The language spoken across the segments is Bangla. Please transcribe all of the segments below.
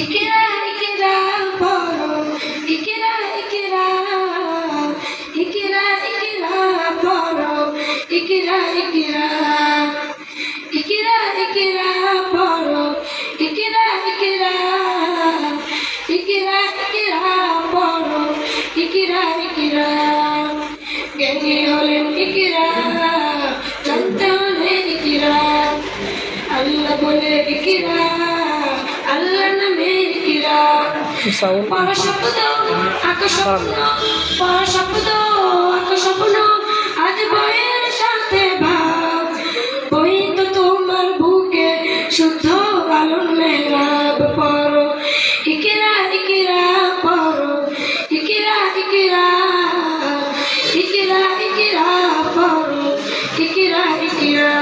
ইকিরা ইকিরা পড়ো ইকিরা ইকিরা ইকিরা ইকিরা পড়ো ইকিরা ইকিরা ইকিরা ইকিরা পড়ো ইকিরা ইকিরা ইকিরা ইকিরা পড়ো ইকিরা ইকিরা জ্ঞানী হলেন ইকিরা জানতে হলেন ইকিরা আল্লাহ বলে, ইকিরা আল্লাহ নামে সাউন্ড। পর পর তোমার বুকে শুদ্ধ আলোর মেরাব পর। ইকিরা ইকিরা, পর। ইকিরা ইকিরা ইকিরা ইকিরা, পর। ইকিরা ইকিরা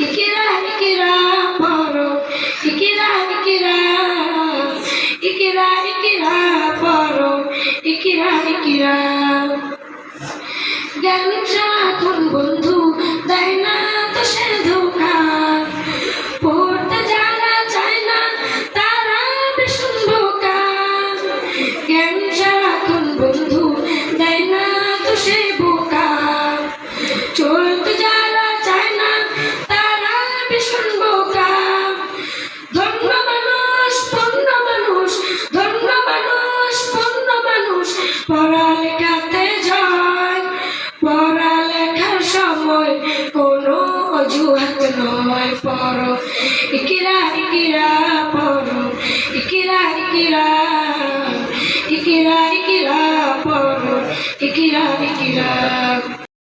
ইকিরা ইকিরা ইকিরা ইকিরা ইকিরা ইকিরা ইকিরা জ্ঞান সময় কোনো অজুহাত নয় পড়ো ইকিরা ইকিরা পড়ো ইকিরা ইকিরা ইকিরা ইকিরা পড়ো ইকিরা ইকিরা